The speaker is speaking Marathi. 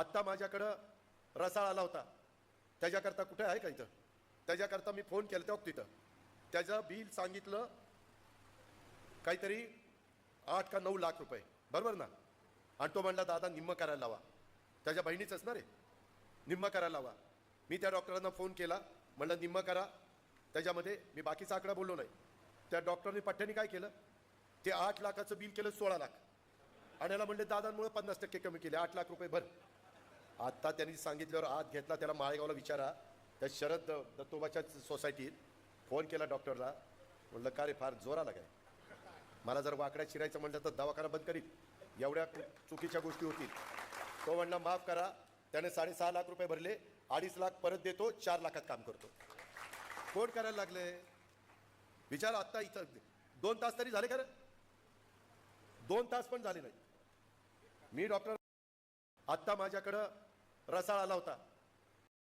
आत्ता माझ्याकडं रसाळ आला होता. त्याच्याकरता कुठे आहे का इथं? त्याच्याकरता मी फोन केला तेव्हा तिथं. त्याचं बिल सांगितलं काहीतरी आठ का नऊ लाख रुपये. बरोबर ना? आणि तो म्हणला दादा निम्म करायला लावा. त्याच्या बहिणीच असणार आहे. निम्म करायला लावा. मी त्या डॉक्टरांना फोन केला. म्हणलं निम्म करा. त्याच्यामध्ये मी बाकीचा आकडा बोललो नाही. त्या डॉक्टरने पठ्ठ्याने काय केलं? ते आठ लाखाचं बिल केलं सोळा लाख. आणि याला म्हणले दादांमुळे पन्नास टक्के कमी केले. आठ लाख रुपये भर. आत्ता त्यांनी सांगितल्यावर आत घेतला त्याला माळेगावला विचारा. त्या शरद दत्तोबाच्या सोसायटीत फोन केला डॉक्टरला. म्हणलं का रे फार जोराला काय? मला जर वाकड्या शिरायचं म्हटलं तर दवाखाना बंद करीत एवढ्या चुकीच्या गोष्टी होतील. तो म्हणला माफ करा. त्याने साडेसहा लाख रुपये भरले. अडीच लाख परत देतो. चार लाखात काम करतो. कोण करायला लागले? विचार आत्ता इथं दोन तास तरी झाले का रे? दोन तास पण झाले नाही मी डॉक्टर आत्ता माझ्याकडं रसाळ आला होता